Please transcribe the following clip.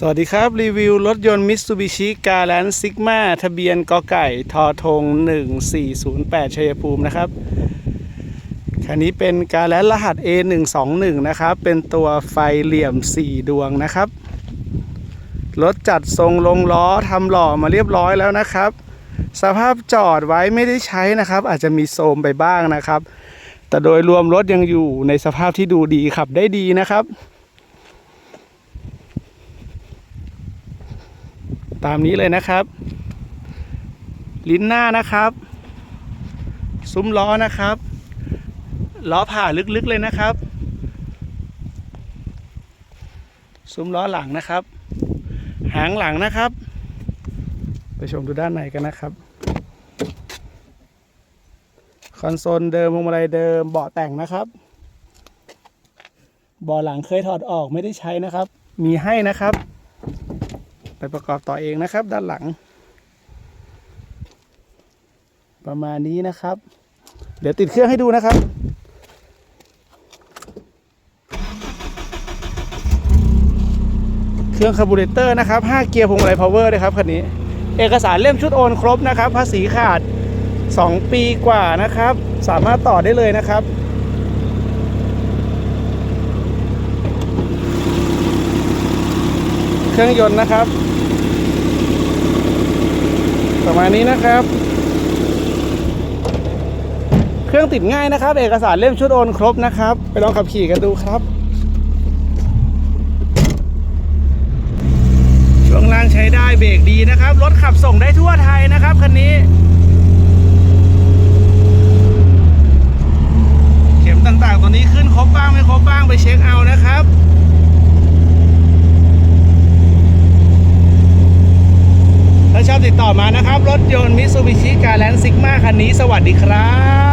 สวัสดีครับรีวิวรถยนต์ Mitsubishi g a l a n t Sigma ทะเบียนกไก่ทอทง 1408ชัยภูมินะครับ คันนี้เป็น g a l a n t รหัส A121 นะครับ เป็นตัวไฟเหลี่ยม 4 ดวงนะครับ รถจัดทรงลงล้อทำหล่อมาเรียบร้อยแล้วนะครับ สภาพจอดไว้ไม่ได้ใช้นะครับ อาจจะมีโทรมไปบ้างนะครับ แต่โดยรวมรถยังอยู่ในสภาพที่ดูดีขับได้ดีนะครับ ตามนี้เลยนะครับ ลิ้นหน้านะครับ ซุ้มล้อนะครับ ล้อผ่าลึกๆเลยนะครับ ซุ้มล้อหลังนะครับ หางหลังนะครับ ไปชมดูด้านในกันนะครับ คอนโซลเดิมพวงมาลัยเดิมเบาะแต่งนะครับเบาะหลังเคยถอดออกไม่ได้ใช้นะครับ มีให้นะครับ ไปประกอบต่อเองนะครับ ด้านหลัง ประมาณนี้นะครับ เดี๋ยวติดเครื่องให้ดูนะครับเครื่องคาร์บูเรเตอร์นะครับ 5 เกียร์พวงมาลัยพาวเวอร์นะครับคันนี้ เอกสารเล่มชุดโอนครบนะครับ ภาษีขาด 2 ปีกว่านะครับ สามารถต่อได้เลยนะครับ เครื่องยนต์นะครับ ประมาณนี้นะครับ เครื่องติดง่ายนะครับ เอกสารเล่มชุดโอนครบนะครับ ไปลองขับขี่กันดูครับ ช่วงล่างใช้ได้เบรกดีนะครับ รถขับส่งได้ทั่วไทยนะครับคันนี้เข็มต่างๆตัวนี้ขึ้นครบบ้างไม่ครบบ้างไปเช็คเอานะครับ ถ้าชอบ ติดต่อมานะครับ รถยนต์ Mitsubishi g a l a n t Sigma คันนี้ สวัสดีครับ